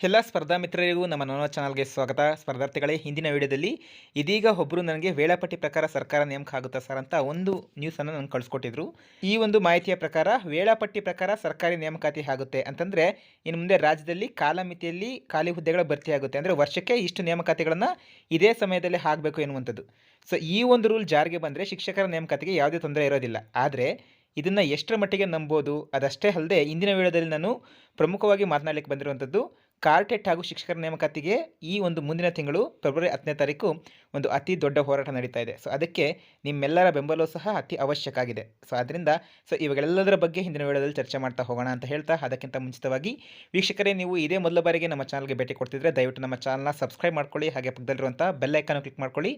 ಎಲ್ಲ ಸ್ಪರ್ಧಾ ಮಿತ್ರರಿಗೂ ನಮ್ಮ ನನ್ನ ಚಾನಲ್ಗೆ ಸ್ವಾಗತ. ಸ್ಪರ್ಧಾರ್ಥಿಗಳೇ, ಹಿಂದಿನ ವಿಡಿಯೋದಲ್ಲಿ ಇದೀಗ ಒಬ್ಬರು ನನಗೆ ವೇಳಾಪಟ್ಟಿ ಪ್ರಕಾರ ಸರ್ಕಾರ ನೇಮಕ ಆಗುತ್ತಾ ಸರ್ ಅಂತ ಒಂದು ನ್ಯೂಸನ್ನು ನನಗೆ ಕಳಿಸ್ಕೊಟ್ಟಿದ್ರು. ಈ ಒಂದು ಮಾಹಿತಿಯ ಪ್ರಕಾರ ವೇಳಾಪಟ್ಟಿ ಪ್ರಕಾರ ಸರ್ಕಾರಿ ನೇಮಕಾತಿ ಆಗುತ್ತೆ ಅಂತಂದರೆ ಇನ್ನು ಮುಂದೆ ರಾಜ್ಯದಲ್ಲಿ ಕಾಲಮಿತಿಯಲ್ಲಿ ಖಾಲಿ ಹುದ್ದೆಗಳ ಭರ್ತಿ ಆಗುತ್ತೆ. ಅಂದರೆ ವರ್ಷಕ್ಕೆ ಇಷ್ಟು ನೇಮಕಾತಿಗಳನ್ನು ಇದೇ ಸಮಯದಲ್ಲಿ ಆಗಬೇಕು ಎನ್ನುವಂಥದ್ದು. ಸೊ ಈ ಒಂದು ರೂಲ್ ಜಾರಿಗೆ ಬಂದರೆ ಶಿಕ್ಷಕರ ನೇಮಕಾತಿಗೆ ಯಾವುದೇ ತೊಂದರೆ ಇರೋದಿಲ್ಲ. ಆದರೆ ಇದನ್ನು ಎಷ್ಟರ ಮಟ್ಟಿಗೆ ನಂಬೋದು ಅದಷ್ಟೇ ಅಲ್ಲದೆ ಇಂದಿನ ವೇಳೆಯಲ್ಲಿ ನಾನು ಪ್ರಮುಖವಾಗಿ ಮಾತನಾಡಲಿಕ್ಕೆ ಬಂದಿರುವಂಥದ್ದು ಕಾರ್ಟೆಟ್ ಹಾಗೂ ಶಿಕ್ಷಕರ ನೇಮಕಾತಿಗೆ ಈ ಒಂದು ಮುಂದಿನ ತಿಂಗಳು ಫೆಬ್ರವರಿ ಹತ್ತನೇ ತಾರೀಕು ಒಂದು ಅತಿ ದೊಡ್ಡ ಹೋರಾಟ ನಡೀತಾ ಇದೆ. ಸೊ ಅದಕ್ಕೆ ನಿಮ್ಮೆಲ್ಲರ ಬೆಂಬಲವೂ ಸಹ ಅತಿ ಅವಶ್ಯಕ ಆಗಿದೆ. ಸೊ ಅದರಿಂದ ಸೊ ಇವಾಗೆಲ್ಲದರ ಬಗ್ಗೆ ಹಿಂದಿನ ವೇಳೆಯಲ್ಲಿ ಚರ್ಚೆ ಮಾಡ್ತಾ ಹೋಗೋಣ ಅಂತ ಹೇಳ್ತಾ ಅದಕ್ಕಿಂತ ಮುಂಚಿತವಾಗಿ ವೀಕ್ಷಕರೇ, ನೀವು ಇದೇ ಮೊದಲ ಬಾರಿಗೆ ನಮ್ಮ ಚಾನಲ್ಗೆ ಭೇಟಿ ಕೊಡ್ತಿದ್ರೆ ದಯವಿಟ್ಟು ನಮ್ಮ ಚಾನಲ್ನ ಸಬ್ಸ್ಕ್ರೈಬ್ ಮಾಡ್ಕೊಳ್ಳಿ, ಹಾಗೆ ಪಕ್ಕದಲ್ಲಿರುವಂಥ ಬೆಲ್ ಐಕನ್ನು ಕ್ಲಿಕ್ ಮಾಡ್ಕೊಳ್ಳಿ.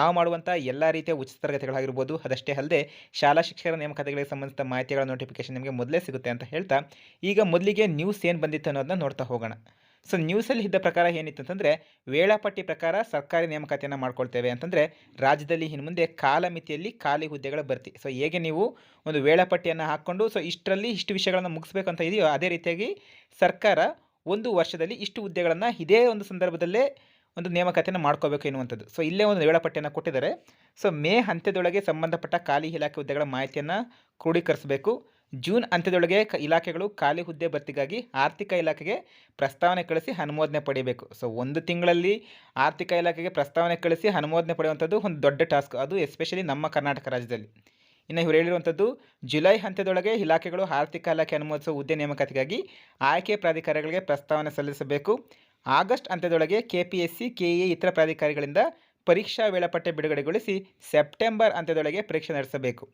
ನಾವು ಮಾಡುವಂಥ ಎಲ್ಲ ರೀತಿಯ ಉಚಿತ ತರಗತಿಗಳಾಗಿರ್ಬೋದು, ಅದಷ್ಟೇ ಅಲ್ಲದೆ ಶಾಲಾ ಶಿಕ್ಷಕರ ನೇಮಕಾತಿಗಳಿಗೆ ಸಂಬಂಧಿಸಿದ ಮಾಹಿತಿಗಳ ನೋಟಿಫಿಕೇಶನ್ ನಿಮಗೆ ಮೊದಲೇ ಸಿಗುತ್ತೆ ಅಂತ ಹೇಳ್ತಾ ಈಗ ಮೊದಲಿಗೆ ನ್ಯೂಸ್ ಏನು ಬಂದಿತ್ತು ಅನ್ನೋದನ್ನ ನೋಡ್ತಾ ಹೋಗೋಣ. ಸೊ ನ್ಯೂಸಲ್ಲಿ ಇದ್ದ ಪ್ರಕಾರ ಏನಿತ್ತು ಅಂತಂದರೆ, ವೇಳಾಪಟ್ಟಿ ಪ್ರಕಾರ ಸರ್ಕಾರಿ ನೇಮಕಾತಿಯನ್ನು ಮಾಡ್ಕೊಳ್ತೇವೆ ಅಂತಂದರೆ, ರಾಜ್ಯದಲ್ಲಿ ಇನ್ನು ಮುಂದೆ ಕಾಲಮಿತಿಯಲ್ಲಿ ಖಾಲಿ ಹುದ್ದೆಗಳ ಭರ್ತಿ ಸೊ ಹೇಗೆ ನೀವು ಒಂದು ವೇಳಾಪಟ್ಟಿಯನ್ನು ಹಾಕ್ಕೊಂಡು ಸೊ ಇಷ್ಟರಲ್ಲಿ ಇಷ್ಟು ವಿಷಯಗಳನ್ನು ಮುಗಿಸ್ಬೇಕು ಅಂತ ಇದೆಯೋ, ಅದೇ ರೀತಿಯಾಗಿ ಸರ್ಕಾರ ಒಂದು ವರ್ಷದಲ್ಲಿ ಇಷ್ಟು ಹುದ್ದೆಗಳನ್ನು ಇದೇ ಒಂದು ಸಂದರ್ಭದಲ್ಲೇ ಒಂದು ನೇಮಕಾತಿಯನ್ನು ಮಾಡ್ಕೋಬೇಕು ಎನ್ನುವಂಥದ್ದು. ಸೊ ಇಲ್ಲೇ ಒಂದು ವೇಳಾಪಟ್ಟಿಯನ್ನು ಕೊಟ್ಟಿದ್ದಾರೆ. ಸೊ ಮೇ ಅಂತ್ಯದೊಳಗೆ ಸಂಬಂಧಪಟ್ಟ ಖಾಲಿ ಇಲಾಖೆ ಹುದ್ದೆಗಳ ಮಾಹಿತಿಯನ್ನು ಕ್ರೋಢೀಕರಿಸಬೇಕು. ಜೂನ್ ಅಂತ್ಯದೊಳಗೆ ಇಲಾಖೆಗಳು ಖಾಲಿ ಹುದ್ದೆ ಭರ್ತಿಗಾಗಿ ಆರ್ಥಿಕ ಇಲಾಖೆಗೆ ಪ್ರಸ್ತಾವನೆ ಕಳಿಸಿ ಅನುಮೋದನೆ ಪಡೆಯಬೇಕು ಸೊ ಒಂದು ತಿಂಗಳಲ್ಲಿ ಆರ್ಥಿಕ ಇಲಾಖೆಗೆ ಪ್ರಸ್ತಾವನೆ ಕಳಿಸಿ ಅನುಮೋದನೆ ಪಡೆಯುವಂಥದ್ದು ಒಂದು ದೊಡ್ಡ ಟಾಸ್ಕ್. ಅದು ಎಸ್ಪೆಷಲಿ ನಮ್ಮ ಕರ್ನಾಟಕ ರಾಜ್ಯದಲ್ಲಿ. ಇನ್ನು ಇವರು ಹೇಳಿರುವಂಥದ್ದು, ಜುಲೈ ಹಂತದೊಳಗೆ ಇಲಾಖೆಗಳು ಆರ್ಥಿಕ ಇಲಾಖೆ ಅನುಮೋದಿಸುವ ಹುದ್ದೆ ನೇಮಕಾತಿಗಾಗಿ ಆಯ್ಕೆ ಪ್ರಾಧಿಕಾರಗಳಿಗೆ ಪ್ರಸ್ತಾವನೆ ಸಲ್ಲಿಸಬೇಕು. ಆಗಸ್ಟ್ ಅಂತ್ಯದೊಳಗೆ K P S C K A ಇತರ ಪ್ರಾಧಿಕಾರಿಗಳಿಂದ ಪರೀಕ್ಷಾ ವೇಳಾಪಟ್ಟಿ ಬಿಡುಗಡೆಗೊಳಿಸಿ ಸೆಪ್ಟೆಂಬರ್ ಅಂತ್ಯದೊಳಗೆ ಪರೀಕ್ಷೆ ನಡೆಸಬೇಕು.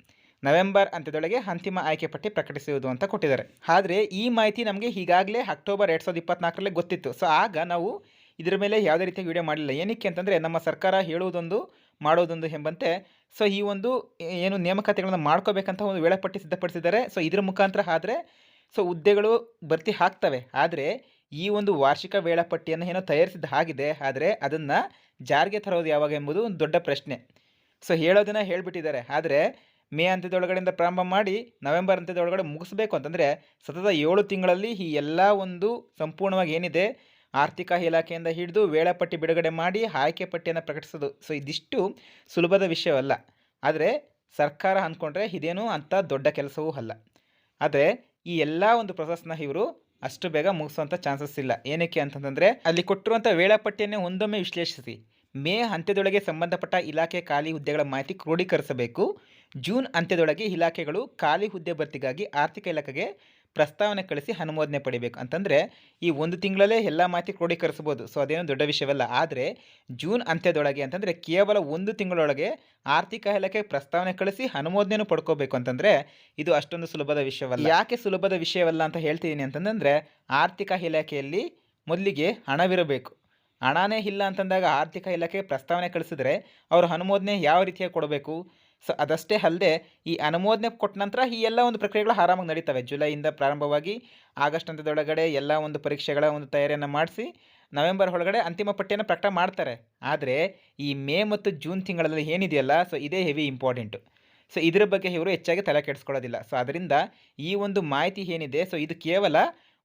ನವೆಂಬರ್ ಅಂತ್ಯದೊಳಗೆ ಅಂತಿಮ ಆಯ್ಕೆ ಪಟ್ಟಿ ಪ್ರಕಟಿಸುವುದು ಅಂತ ಕೊಟ್ಟಿದ್ದಾರೆ. ಆದರೆ ಈ ಮಾಹಿತಿ ನಮಗೆ ಈಗಾಗಲೇ ಅಕ್ಟೋಬರ್ ಎರಡು ಸಾವಿರದ ಇಪ್ಪತ್ನಾಲ್ಕರಲ್ಲೇ ಗೊತ್ತಿತ್ತು. ಸೊ ಆಗ ನಾವು ಇದರ ಮೇಲೆ ಯಾವುದೇ ರೀತಿಯ ವಿಡಿಯೋ ಮಾಡಲಿಲ್ಲ. ಏನಕ್ಕೆ ಅಂತಂದರೆ ನಮ್ಮ ಸರ್ಕಾರ ಹೇಳುವುದೊಂದು ಮಾಡೋದೊಂದು ಎಂಬಂತೆ ಸೊ ಈ ಒಂದು ಏನು ನೇಮಕಾತಿಗಳನ್ನು ಮಾಡ್ಕೋಬೇಕಂತ ಒಂದು ವೇಳಾಪಟ್ಟಿ ಸಿದ್ಧಪಡಿಸಿದ್ದಾರೆ. ಸೊ ಇದರ ಮುಖಾಂತರ ಆದರೆ ಸೊ ಹುದ್ದೆಗಳು ಭರ್ತಿ ಹಾಕ್ತವೆ ಆದರೆ ಈ ಒಂದು ವಾರ್ಷಿಕ ವೇಳಾಪಟ್ಟಿಯನ್ನು ಏನೋ ತಯಾರಿಸಿದ ಹಾಗಿದೆ. ಆದರೆ ಅದನ್ನು ಜಾರಿಗೆ ತರೋದು ಯಾವಾಗ ಎಂಬುದು ಒಂದು ದೊಡ್ಡ ಪ್ರಶ್ನೆ. ಸೊ ಹೇಳೋದನ್ನು ಹೇಳಿಬಿಟ್ಟಿದ್ದಾರೆ. ಆದರೆ ಮೇ ಅಂತ್ಯದೊಳಗಡೆಯಿಂದ ಪ್ರಾರಂಭ ಮಾಡಿ ನವೆಂಬರ್ ಅಂತ್ಯದೊಳಗಡೆ ಮುಗಿಸ್ಬೇಕು ಅಂತಂದರೆ ಸತತ ಏಳು ತಿಂಗಳಲ್ಲಿ ಈ ಎಲ್ಲ ಒಂದು ಸಂಪೂರ್ಣವಾಗಿ ಏನಿದೆ, ಆರ್ಥಿಕ ಇಲಾಖೆಯಿಂದ ಹಿಡಿದು ವೇಳಾಪಟ್ಟಿ ಬಿಡುಗಡೆ ಮಾಡಿ ಆಯ್ಕೆ ಪಟ್ಟಿಯನ್ನು ಪ್ರಕಟಿಸೋದು. ಸೊ ಇದಿಷ್ಟು ಸುಲಭದ ವಿಷಯವಲ್ಲ. ಆದರೆ ಸರ್ಕಾರ ಅಂದ್ಕೊಂಡ್ರೆ ಇದೇನು ಅಂಥ ದೊಡ್ಡ ಕೆಲಸವೂ ಅಲ್ಲ. ಆದರೆ ಈ ಎಲ್ಲ ಒಂದು ಪ್ರೊಸೆಸ್ನ ಇವರು ಅಷ್ಟು ಬೇಗ ಮುಗಿಸುವಂಥ ಚಾನ್ಸಸ್ ಇಲ್ಲ. ಏನಕ್ಕೆ ಅಂತಂತಂದರೆ ಅಲ್ಲಿ ಕೊಟ್ಟಿರುವಂಥ ವೇಳಾಪಟ್ಟಿಯನ್ನೇ ಒಂದೊಮ್ಮೆ ವಿಶ್ಲೇಷಿಸಿ. ಮೇ ಅಂತ್ಯದೊಳಗೆ ಸಂಬಂಧಪಟ್ಟ ಇಲಾಖೆ ಖಾಲಿ ಹುದ್ದೆಗಳ ಮಾಹಿತಿ ಕ್ರೋಢೀಕರಿಸಬೇಕು ಜೂನ್ ಅಂತ್ಯದೊಳಗೆ ಇಲಾಖೆಗಳು ಖಾಲಿ ಹುದ್ದೆ ಭರ್ತಿಗಾಗಿ ಆರ್ಥಿಕ ಇಲಾಖೆಗೆ ಪ್ರಸ್ತಾವನೆ ಕಳಿಸಿ ಅನುಮೋದನೆ ಪಡಿಬೇಕು. ಅಂತಂದರೆ ಈ ಒಂದು ತಿಂಗಳಲ್ಲೇ ಎಲ್ಲ ಮಾಹಿತಿ ಕ್ರೋಢೀಕರಿಸ್ಬೋದು ಸೊ, ಅದೇನು ದೊಡ್ಡ ವಿಷಯವಲ್ಲ. ಆದರೆ ಜೂನ್ ಅಂತ್ಯದೊಳಗೆ ಅಂತಂದರೆ ಕೇವಲ ಒಂದು ತಿಂಗಳೊಳಗೆ ಆರ್ಥಿಕ ಇಲಾಖೆ ಪ್ರಸ್ತಾವನೆ ಕಳಿಸಿ ಅನುಮೋದನೆಯನ್ನು ಪಡ್ಕೋಬೇಕು. ಅಂತಂದರೆ ಇದು ಅಷ್ಟೊಂದು ಸುಲಭದ ವಿಷಯವಲ್ಲ. ಯಾಕೆ ಸುಲಭದ ವಿಷಯವಲ್ಲ ಅಂತ ಹೇಳ್ತಿದ್ದೀನಿ ಅಂತಂದರೆ ಆರ್ಥಿಕ ಇಲಾಖೆಯಲ್ಲಿ ಮೊದಲಿಗೆ ಹಣವಿರಬೇಕು. ಹಣನೇ ಇಲ್ಲ ಅಂತಂದಾಗ ಆರ್ಥಿಕ ಇಲಾಖೆ ಪ್ರಸ್ತಾವನೆ ಕಳಿಸಿದ್ರೆ ಅವರು ಅನುಮೋದನೆ ಯಾವ ರೀತಿಯಾಗಿ ಕೊಡಬೇಕು? ಸೊ ಅದಷ್ಟೇ ಅಲ್ಲದೆ ಈ ಅನುಮೋದನೆ ಕೊಟ್ಟ ನಂತರ ಈ ಎಲ್ಲ ಒಂದು ಪ್ರಕ್ರಿಯೆಗಳು ಆರಾಮಾಗಿ ನಡೀತವೆ. ಜುಲೈಯಿಂದ ಪ್ರಾರಂಭವಾಗಿ ಆಗಸ್ಟ್ ಅಂತದೊಳಗಡೆ ಎಲ್ಲ ಒಂದು ಪರೀಕ್ಷೆಗಳ ಒಂದು ತಯಾರಿಯನ್ನು ಮಾಡಿಸಿ ನವೆಂಬರ್ ಒಳಗಡೆ ಅಂತಿಮ ಪಟ್ಟಿಯನ್ನು ಪ್ರಕಟ ಮಾಡ್ತಾರೆ. ಆದರೆ ಈ ಮೇ ಮತ್ತು ಜೂನ್ ತಿಂಗಳಲ್ಲಿ ಏನಿದೆಯಲ್ಲ, ಸೊ ಇದೇ ಹೆವಿ ಇಂಪಾರ್ಟೆಂಟು. ಸೊ ಇದರ ಬಗ್ಗೆ ಇವರು ಹೆಚ್ಚಾಗಿ ತಲೆ ಕೆಡಿಸ್ಕೊಳ್ಳೋದಿಲ್ಲ. ಸೊ ಅದರಿಂದ ಈ ಒಂದು ಮಾಹಿತಿ ಏನಿದೆ, ಸೊ ಇದು ಕೇವಲ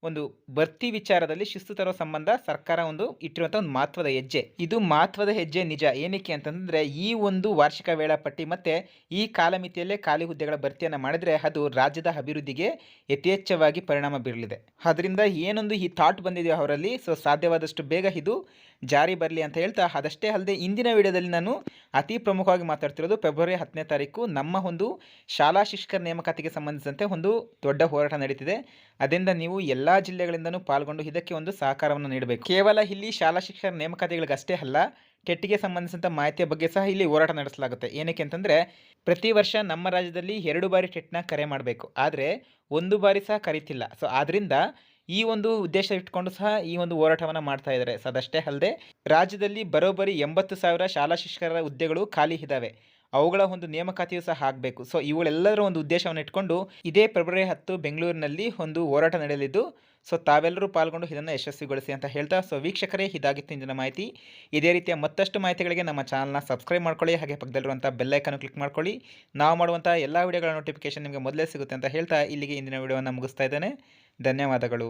ಒಂದು ಭರ್ತಿ ವಿಚಾರದಲ್ಲಿ ಶಿಸ್ತು ತರೋ ಸಂಬಂಧ ಸರ್ಕಾರ ಒಂದು ಇಟ್ಟಿರುವಂಥ ಒಂದು ಮಹತ್ವದ ಹೆಜ್ಜೆ. ಇದು ಮಹತ್ವದ ಹೆಜ್ಜೆ ನಿಜ. ಏನಕ್ಕೆ ಅಂತಂದರೆ ಈ ಒಂದು ವಾರ್ಷಿಕ ವೇಳಾಪಟ್ಟಿ ಮತ್ತು ಈ ಕಾಲಮಿತಿಯಲ್ಲೇ ಖಾಲಿ ಹುದ್ದೆಗಳ ಭರ್ತಿಯನ್ನು ಮಾಡಿದರೆ ಅದು ರಾಜ್ಯದ ಅಭಿವೃದ್ಧಿಗೆ ಯಥೇಚ್ಛವಾಗಿ ಪರಿಣಾಮ ಬೀರಲಿದೆ. ಅದರಿಂದ ಏನೊಂದು ಈ ಥಾಟ್ ಬಂದಿದೆಯೋ ಅವರಲ್ಲಿ, ಸೊ ಸಾಧ್ಯವಾದಷ್ಟು ಬೇಗ ಇದು ಜಾರಿ ಬರಲಿ ಅಂತ ಹೇಳ್ತಾ ಅದಷ್ಟೇ ಅಲ್ಲದೆ ಇಂದಿನ ವಿಡಿಯೋದಲ್ಲಿ ನಾನು ಅತಿ ಪ್ರಮುಖವಾಗಿ ಮಾತಾಡ್ತಿರೋದು ಫೆಬ್ರವರಿ ಹತ್ತನೇ ತಾರೀಕು ನಮ್ಮ ಒಂದು ಶಾಲಾ ಶಿಕ್ಷಕರ ನೇಮಕಾತಿಗೆ ಸಂಬಂಧಿಸಿದಂತೆ ಒಂದು ದೊಡ್ಡ ಹೋರಾಟ ನಡೀತಿದೆ. ಅದರಿಂದ ನೀವು ಎಲ್ಲ ಜಿಲ್ಲೆಗಳಿಂದನೂ ಪಾಲ್ಗೊಂಡು ಇದಕ್ಕೆ ಒಂದು ಸಹಕಾರವನ್ನು ನೀಡಬೇಕು. ಕೇವಲ ಇಲ್ಲಿ ಶಾಲಾ ಶಿಕ್ಷಕರ ನೇಮಕಾತಿಗಳಿಗಷ್ಟೇ ಅಲ್ಲ, ಟೆಟ್ಟಿಗೆ ಸಂಬಂಧಿಸಿದಂಥ ಮಾಹಿತಿಯ ಬಗ್ಗೆ ಸಹ ಇಲ್ಲಿ ಹೋರಾಟ ನಡೆಸಲಾಗುತ್ತೆ. ಏನಕ್ಕೆ ಅಂತಂದರೆ, ಪ್ರತಿ ವರ್ಷ ನಮ್ಮ ರಾಜ್ಯದಲ್ಲಿ ಎರಡು ಬಾರಿ ಟೆಟ್ನ ಕರೆ ಮಾಡಬೇಕು. ಆದರೆ, ಒಂದು ಬಾರಿ ಸಹ ಕರೀತಿಲ್ಲ. ಸೊ ಆದ್ದರಿಂದ ಈ ಒಂದು ಉದ್ದೇಶ ಇಟ್ಕೊಂಡು ಸಹ ಈ ಒಂದು ಹೋರಾಟವನ್ನು ಮಾಡ್ತಾ ಇದ್ದಾರೆ. ಸೊ ಅಲ್ಲದೆ, ರಾಜ್ಯದಲ್ಲಿ ಬರೋಬ್ಬರಿ ಎಂಬತ್ತು ಸಾವಿರ ಶಾಲಾ ಶಿಕ್ಷಕರ ಹುದ್ದೆಗಳು ಖಾಲಿ ಇದ್ದಾವೆ. ಅವುಗಳ ಒಂದು ನೇಮಕಾತಿಯು ಸಹ ಆಗಬೇಕು. ಸೊ ಇವುಗಳೆಲ್ಲರ ಒಂದು ಉದ್ದೇಶವನ್ನು ಇಟ್ಕೊಂಡು ಇದೇ ಫೆಬ್ರವರಿ ಹತ್ತು ಬೆಂಗಳೂರಿನಲ್ಲಿ ಒಂದು ಹೋರಾಟ ನಡೆಯಲಿದ್ದು ಸೊ ತಾವೆಲ್ಲರೂ ಪಾಲ್ಗೊಂಡು ಇದನ್ನು ಯಶಸ್ವಿಗೊಳಿಸಿ ಅಂತ ಹೇಳ್ತಾ ಸೊ ವೀಕ್ಷಕರೇ, ಇದಾಗಿತ್ತು ಇಂದಿನ ಮಾಹಿತಿ. ಇದೇ ರೀತಿಯ ಮತ್ತಷ್ಟು ಮಾಹಿತಿಗಳಿಗೆ ನಮ್ಮ ಚಾನಲ್ನ ಸಬ್ಸ್ಕ್ರೈಬ್ ಮಾಡ್ಕೊಳ್ಳಿ, ಹಾಗೆ ಪಕ್ಕದಲ್ಲಿರುವಂಥ ಬೆಲ್ಲೈಕನ್ನು ಕ್ಲಿಕ್ ಮಾಡ್ಕೊಳ್ಳಿ. ನಾವು ಮಾಡುವಂಥ ಎಲ್ಲ ವಿಡಿಯೋಗಳ ನೋಟಿಫಿಕೇಶನ್ ನಿಮಗೆ ಮೊದಲೇ ಸಿಗುತ್ತೆ ಅಂತ ಹೇಳ್ತಾ, ಇಲ್ಲಿಗೆ ಇಂದಿನ ವಿಡಿಯೋವನ್ನು ಮುಗಿಸ್ತಾ ಇದ್ದೇನೆ. ಧನ್ಯವಾದಗಳು.